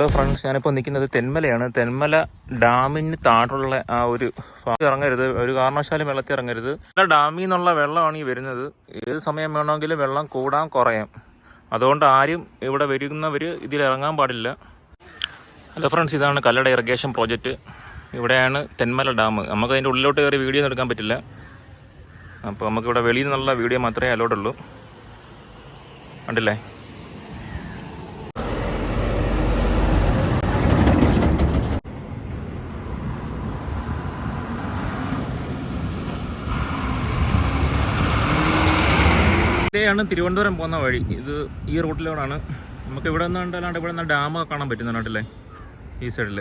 Hello friends ഞാനിപ്പോൾ നിൽക്കുന്നത് തെന്മലയാണ്. തെന്മല ഡാമിന് താഴെയുള്ള ആ ഒരു ഇറങ്ങരുത്. ഒരു കാരണവശാലും വെള്ളത്തിൽ ഇറങ്ങരുത്. അല്ല ഡാമിൽ നിന്നുള്ള വെള്ളമാണ് ഈ വരുന്നത്. ഏത് സമയം വേണമെങ്കിലും വെള്ളം കൂടാൻ കുറയാം. അതുകൊണ്ട് ആരും ഇവിടെ വരുന്നവർ ഇതിൽ ഇറങ്ങാൻ പാടില്ല. ഹലോ ഫ്രണ്ട്സ് ഇതാണ് കല്ലട ഇറിഗേഷൻ പ്രോജക്റ്റ്. ഇവിടെയാണ് തെന്മല ഡാം. നമുക്ക് അതിന്റെ ഉള്ളിലോട്ട് കയറി വീഡിയോ എടുക്കാൻ പറ്റില്ല. അപ്പോൾ നമുക്കിവിടെ വെളിയിൽ നിന്നുള്ള വീഡിയോ മാത്രമേ അലോട്ടുള്ളൂ കണ്ടില്ലേ? ഇതേയാണ് തിരുവനന്തപുരം പോകുന്ന വഴി. ഇത് ഈ റൂട്ടിലൂടെയാണ്. നമുക്ക് ഇവിടെ നിന്ന് കണ്ടാലാണ്ട് ഇവിടെ നിന്ന് ഡാം കാണാൻ പറ്റുന്ന നാട്ടിലെ ഈ സൈഡിൽ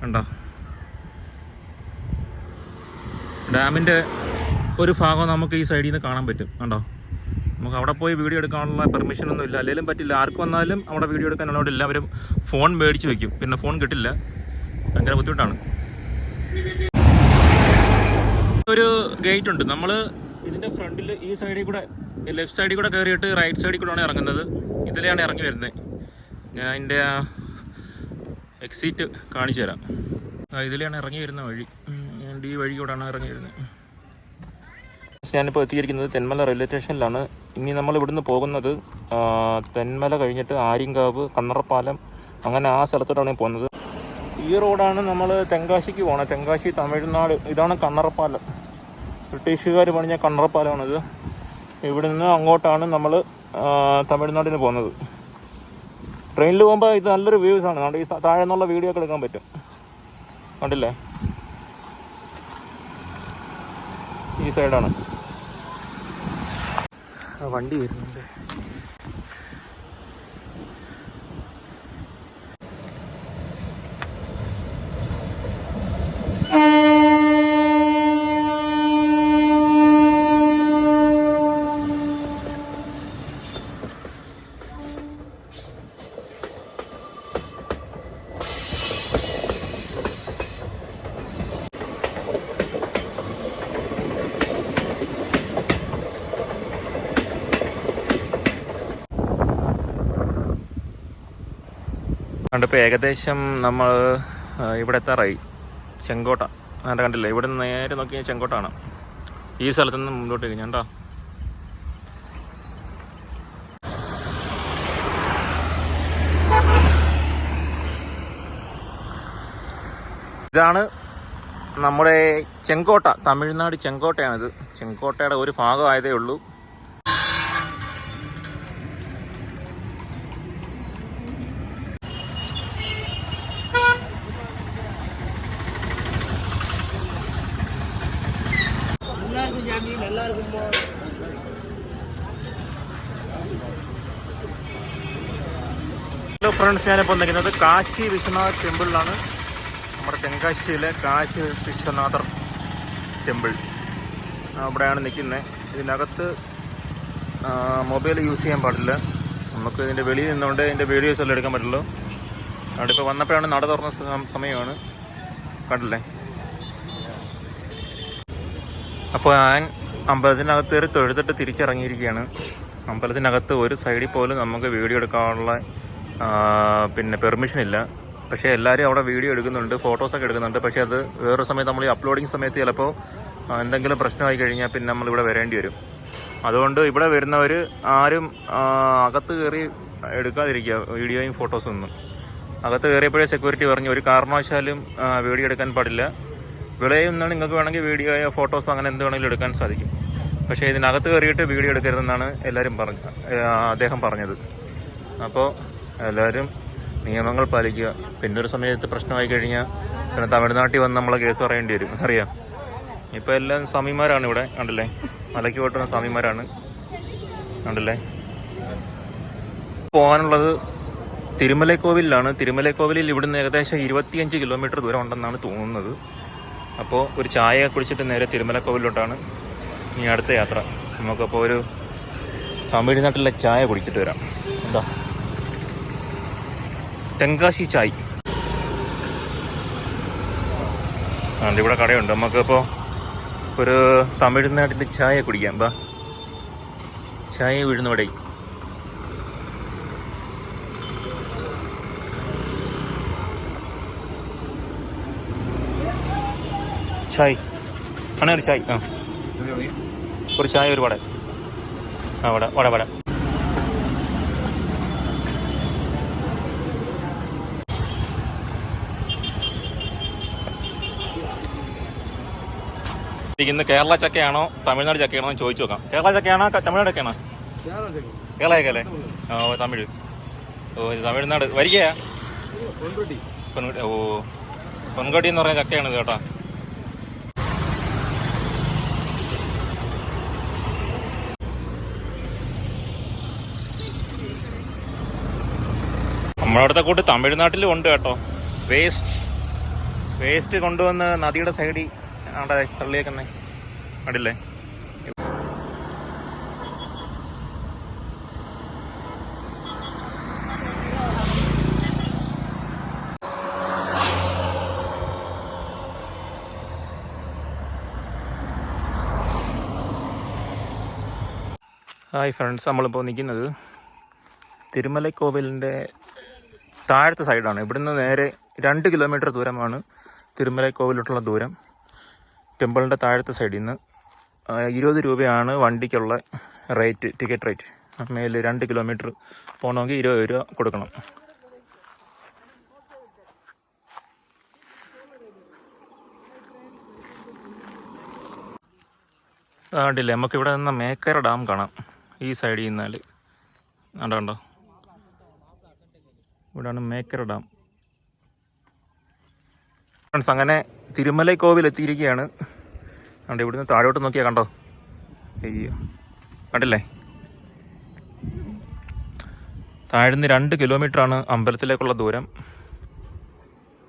കണ്ടോ? ഡാമിന്റെ ഒരു ഭാഗം നമുക്ക് ഈ സൈഡിൽ നിന്ന് കാണാൻ പറ്റും. കണ്ടോ? നമുക്ക് അവിടെ പോയി വീഡിയോ എടുക്കാനുള്ള പെർമിഷൻ ഒന്നും ഇല്ല. അല്ലെങ്കിലും പറ്റില്ല. ആർക്ക് വന്നാലും അവിടെ വീഡിയോ എടുക്കാനുള്ള എല്ലാവരും ഫോൺ മേടിച്ച് വെക്കും. പിന്നെ ഫോൺ കിട്ടില്ല. ഭയങ്കര ബുദ്ധിമുട്ടാണ്. ഒരു ഗേറ്റ് ഉണ്ട്. നമ്മൾ ഇതിന്റെ ഫ്രണ്ടിൽ ഈ സൈഡിൽ കൂടെ ലെഫ്റ്റ് സൈഡിൽ കൂടെ കയറിയിട്ട് റൈറ്റ് സൈഡിൽ കൂടെയാണ് ഇറങ്ങുന്നത്. ഇതിലെയാണ് ഇറങ്ങി വരുന്നത്. ഞാൻ അതിന്റെ എക്സിറ്റ് കാണിച്ചു തരാം. ആ, ഇതിലെയാണ് ഇറങ്ങി വരുന്ന വഴി. ഈ വഴി കൂടെയാണ് ഇറങ്ങി വരുന്നത്. ഞാനിപ്പോൾ എത്തിയിരിക്കുന്നത് തെന്മല റെയിൽവേ സ്റ്റേഷനിലാണ് ഇനി നമ്മൾ ഇവിടുന്ന് പോകുന്നത് ആ, തെന്മല കഴിഞ്ഞിട്ട് ആര്യങ്കാവ് കണ്ണറപ്പാലം അങ്ങനെ ആ സ്ഥലത്തോട്ടാണ് പോകുന്നത്. ഈ റോഡാണ് നമ്മൾ തെങ്കാശിക്ക് പോകണത് തെങ്കാശി തമിഴ്നാട്. ഇതാണ് കണ്ണറപ്പാലം. ബ്രിട്ടീഷുകാർ പണിഞ്ഞ കണ്ണറപ്പാലമാണിത്. ഇവിടെ നിന്ന് അങ്ങോട്ടാണ് നമ്മൾ തമിഴ്നാടിന് പോകുന്നത്. ട്രെയിനിൽ പോകുമ്പോൾ ഇത് നല്ലൊരു വ്യൂസ് ആണ്. നമ്മുടെ ഈ താഴെ നിന്നുള്ള വീഡിയോ ഒക്കെ എടുക്കാൻ പറ്റും. കണ്ടില്ലേ? ഈ സൈഡാണ് വണ്ടി വരുന്നുണ്ട്. കണ്ടിപ്പോൾ ഏകദേശം നമ്മൾ ഇവിടെ എത്താറായി. ചെങ്കോട്ട. അങ്ങനെ കണ്ടില്ല? ഇവിടെ നിന്ന് നേരെ നോക്കിയാൽ ചെങ്കോട്ടാണ്. ഈ സ്ഥലത്ത് നിന്ന് മുന്നോട്ട് ഞാൻ ഇതാണ് നമ്മുടെ ചെങ്കോട്ട. തമിഴ്നാട് ചെങ്കോട്ടയാണിത്. ചെങ്കോട്ടയുടെ ഒരു ഭാഗമായതേ ഉള്ളൂ. ഹലോ ഫ്രണ്ട്സ് ഞാനിപ്പോൾ നിൽക്കുന്നത് കാശി വിശ്വനാഥ് ടെമ്പിളിലാണ്. നമ്മുടെ തെങ്കാശിയിലെ കാശി വിശ്വനാഥർ ടെമ്പിൾ. അവിടെയാണ് നിൽക്കുന്നത്. ഇതിനകത്ത് മൊബൈൽ യൂസ് ചെയ്യാൻ പാടില്ല. നമുക്ക് ഇതിന്റെ വെളിയിൽ നിന്നുകൊണ്ട് ഇതിന്റെ വീഡിയോസ് എല്ലാം എടുക്കാൻ പറ്റുള്ളൂ. അവിടെ ഇപ്പോൾ വന്നപ്പോഴാണ് നട തുറന്ന സമയമാണ്. കണ്ടില്ലേ? അപ്പോൾ ഞാൻ അമ്പലത്തിനകത്ത് കയറി തൊഴുതിട്ട് തിരിച്ചിറങ്ങിയിരിക്കുകയാണ്. അമ്പലത്തിനകത്ത് ഒരു സൈഡിൽ പോലും നമുക്ക് വീഡിയോ എടുക്കാനുള്ള പിന്നെ പെർമിഷൻ ഇല്ല. പക്ഷേ എല്ലാവരും അവിടെ വീഡിയോ എടുക്കുന്നുണ്ട് ഫോട്ടോസൊക്കെ എടുക്കുന്നുണ്ട്. പക്ഷേ അത് വേറൊരു സമയത്ത് നമ്മൾ ഈ അപ്ലോഡിങ് സമയത്ത് ചിലപ്പോൾ എന്തെങ്കിലും പ്രശ്നമായി കഴിഞ്ഞാൽ പിന്നെ നമ്മളിവിടെ വരേണ്ടി വരും. അതുകൊണ്ട് ഇവിടെ വരുന്നവർ ആരും അകത്ത് കയറി എടുക്കാതിരിക്കുക വീഡിയോയും ഫോട്ടോസും ഒന്നും. അകത്ത് കയറിയപ്പോഴേ സെക്യൂരിറ്റി പറഞ്ഞു ഒരു കാരണവശാലും വീഡിയോ എടുക്കാൻ പാടില്ല. വിളയിൽ നിന്നാണ് നിങ്ങൾക്ക് വേണമെങ്കിൽ വീഡിയോയോ ഫോട്ടോസോ അങ്ങനെ എന്ത് വേണമെങ്കിലും എടുക്കാൻ സാധിക്കും. പക്ഷേ ഇതിനകത്ത് കയറിയിട്ട് വീഡിയോ എടുക്കരുതെന്നാണ് എല്ലാവരും പറഞ്ഞ അദ്ദേഹം പറഞ്ഞത്. അപ്പോൾ എല്ലാവരും നിയമങ്ങൾ പാലിക്കുക. പിന്നെ ഒരു സമയത്ത് പ്രശ്നമായി കഴിഞ്ഞാൽ പിന്നെ തമിഴ്നാട്ടിൽ വന്ന് നമ്മളെ കേസ് പറയേണ്ടി വരും. അറിയാം. ഇപ്പോൾ എല്ലാം സ്വാമിമാരാണ് ഇവിടെ കണ്ടില്ലേ? മലയ്ക്ക് പോട്ടുന്ന സ്വാമിമാരാണ്. കണ്ടില്ലേ? പോകാനുള്ളത് തിരുമലക്കോവിലാണ് തിരുമലക്കോവിലിൽ ഇവിടുന്ന് ഏകദേശം ഇരുപത്തിയഞ്ച് കിലോമീറ്റർ ദൂരം ഉണ്ടെന്നാണ് തോന്നുന്നത്. അപ്പോൾ ഒരു ചായ കുടിച്ചിട്ട് നേരെ തിരുമലക്കോവിലോട്ടാണ് ഇനി അടുത്ത യാത്ര. നമുക്കപ്പോൾ ഒരു തമിഴ്നാട്ടിലെ ചായ കുടിച്ചിട്ട് വരാം. എന്താ? തെങ്കാശി ചായ്. അതുകൊണ്ട് ഇവിടെ കടയുണ്ട്. നമുക്കിപ്പോൾ ഒരു തമിഴ്നാട്ടിൽ ചായ കുടിക്കാം. ബാ. ചായ വീഴുന്നവിടെ ചായ്. അങ്ങനെ ചായ്. ആ. ഒരു ചായ ഒരു വട ആ വട വട വട. ഇന്ന് കേരള ചക്കയാണോ തമിഴ്നാട് ചക്കയാണോ എന്ന് ചോദിച്ചു നോക്കാം. കേരള ചക്കയാണോ തമിഴ്നാട് ചക്കയാണോ? കേരള ഓ തമിഴ്. ഓ തമിഴ്നാട്. വരികയാ പൊൻകുട്ടി ഓ പൊൻകുട്ടി എന്ന് പറഞ്ഞ ചക്കയാണ് കേട്ടോ. നമ്മളവിടുത്തെ കൂട്ട് തമിഴ്നാട്ടിലും ഉണ്ട് കേട്ടോ. വേസ്റ്റ് വേസ്റ്റ് കൊണ്ടുവന്ന് നദിയുടെ സൈഡിൽ അവിടെ തള്ളിയേക്കുന്നേ. കണ്ടില്ലേ? ഹായ് ഫ്രണ്ട്സ് നമ്മളിപ്പോൾ നിൽക്കുന്നത് തിരുമലക്കോവിലിന്റെ താഴത്തെ സൈഡാണ്. ഇവിടുന്ന് നേരെ രണ്ട് കിലോമീറ്റർ ദൂരമാണ് തിരുമല കോവിലോട്ടുള്ള ദൂരം. ടെമ്പിളിന്റെ താഴത്തെ സൈഡിൽ നിന്ന് ഇരുപത് രൂപയാണ് വണ്ടിക്കുള്ള റേറ്റ് ടിക്കറ്റ് റേറ്റ്. മേൽ രണ്ട് കിലോമീറ്റർ പോകണമെങ്കിൽ ഇരുപത് രൂപ കൊടുക്കണം. ആണ്ടില്ലേ നമുക്കിവിടെ നിന്ന് മേക്കര ഡാം കാണാം. ഈ സൈഡിൽ നിന്നാൽ കണ്ടോ? ഇവിടെയാണ് മേക്കർ ഡാം. ഫ്രണ്ട്സ് അങ്ങനെ തിരുമല കോവിൽ എത്തിയിരിക്കുകയാണ്. കണ്ടോ ഇവിടുന്ന് താഴോട്ട് നോക്കിയാൽ കണ്ടോ? അയ്യോ കണ്ടില്ലേ? താഴ്ന്ന് രണ്ട് കിലോമീറ്ററാണ് അമ്പലത്തിലേക്കുള്ള ദൂരം.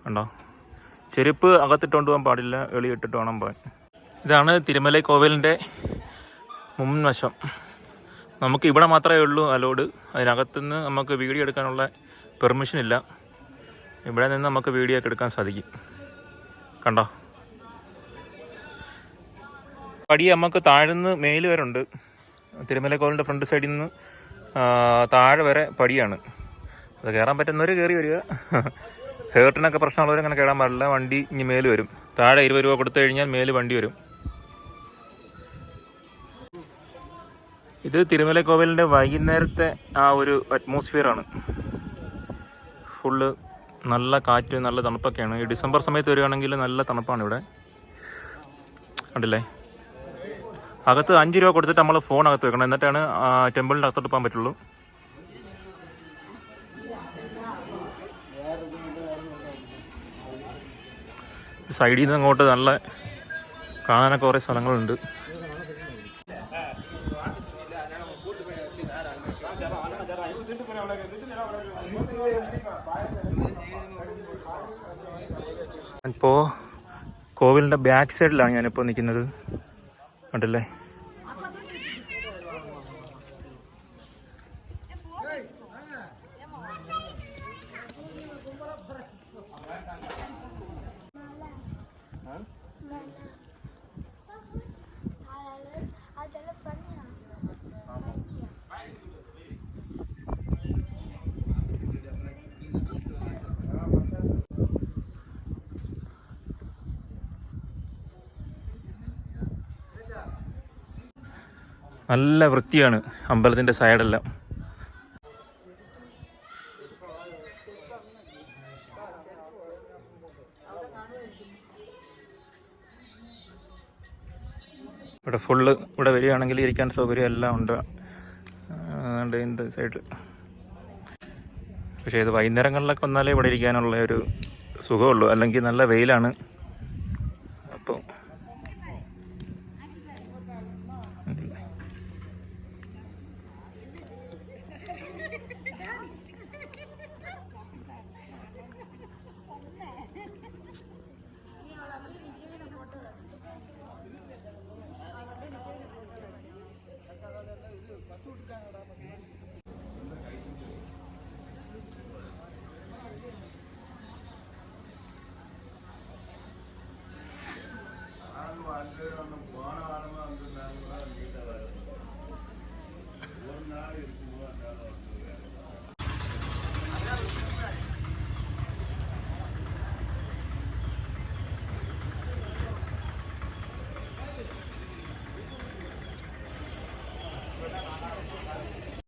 കണ്ടോ? ചെരുപ്പ് അകത്തിട്ടുകൊണ്ട് പോകാൻ പാടില്ല എളി ഇട്ടിട്ട് വേണം പോകാൻ. ഇതാണ് തിരുമല കോവിലിന്റെ മുൻവശം. നമുക്ക് ഇവിടെ മാത്രമേ ഉള്ളൂ അലോഡ്. അതിനകത്തുനിന്ന് നമുക്ക് വീഡിയോ എടുക്കാനുള്ള പെർമിഷൻ ഇല്ല. ഇവിടെ നിന്ന് നമുക്ക് വീഡിയോ ഒക്കെ എടുക്കാൻ സാധിക്കും. കണ്ടോ? പടി നമുക്ക് താഴ്ന്ന് മേൽ വരെ ഉണ്ട്. തിരുമല കോവിലിന്റെ ഫ്രണ്ട് സൈഡിൽ നിന്ന് താഴെ വരെ പടിയാണ്. അത് കയറാൻ പറ്റുന്നവർ കയറി വരിക. ഹേർട്ടിനൊക്കെ പ്രശ്നമുള്ളവർ അങ്ങനെ കയറാൻ പാടില്ല. വണ്ടി ഇനി മേൽ വരും. താഴെ ഇരുപത് രൂപ കൊടുത്തു കഴിഞ്ഞാൽ മേൽ വണ്ടി വരും. ഇത് തിരുമല കോവിലിന്റെ വൈകുന്നേരത്തെ ആ ഒരു അറ്റ്മോസ്ഫിയറാണ് ഫുള്ള് നല്ല കാറ്റ് നല്ല തണുപ്പൊക്കെയാണ്. ഈ ഡിസംബർ സമയത്ത് വരികയാണെങ്കിൽ നല്ല തണുപ്പാണ് ഇവിടെ. കണ്ടില്ലേ? അകത്ത് അഞ്ച് രൂപ കൊടുത്തിട്ട് നമ്മൾ ഫോൺ അകത്ത് വെക്കണം. എന്നിട്ടാണ് ടെമ്പിളിന്റെ അകത്തോട്ട് പോകാൻ പറ്റുള്ളൂ. സൈഡിൽ നിന്ന് അങ്ങോട്ട് നല്ല കാണാനൊക്കെ കുറേ സ്ഥലങ്ങളുണ്ട്. ഇപ്പോൾ കോവിലിന്റെ ബാക്ക് സൈഡിലാണ് ഞാനിപ്പോൾ നിൽക്കുന്നത്. കണ്ടില്ലേ? നല്ല വൃത്തിയാണ് അമ്പലത്തിന്റെ സൈഡെല്ലാം. ഇവിടെ ഫുള്ള് ഇവിടെ വരികയാണെങ്കിൽ ഇരിക്കാൻ സൗകര്യം എല്ലാം ഉണ്ട്. അതുകൊണ്ട് എന്ത് സൈഡിൽ പക്ഷേ ഇത് വൈകുന്നേരങ്ങളിലൊക്കെ വന്നാലേ ഇവിടെ ഇരിക്കാനുള്ള ഒരു സുഖമുള്ളൂ. അല്ലെങ്കിൽ നല്ല വെയിലാണ്.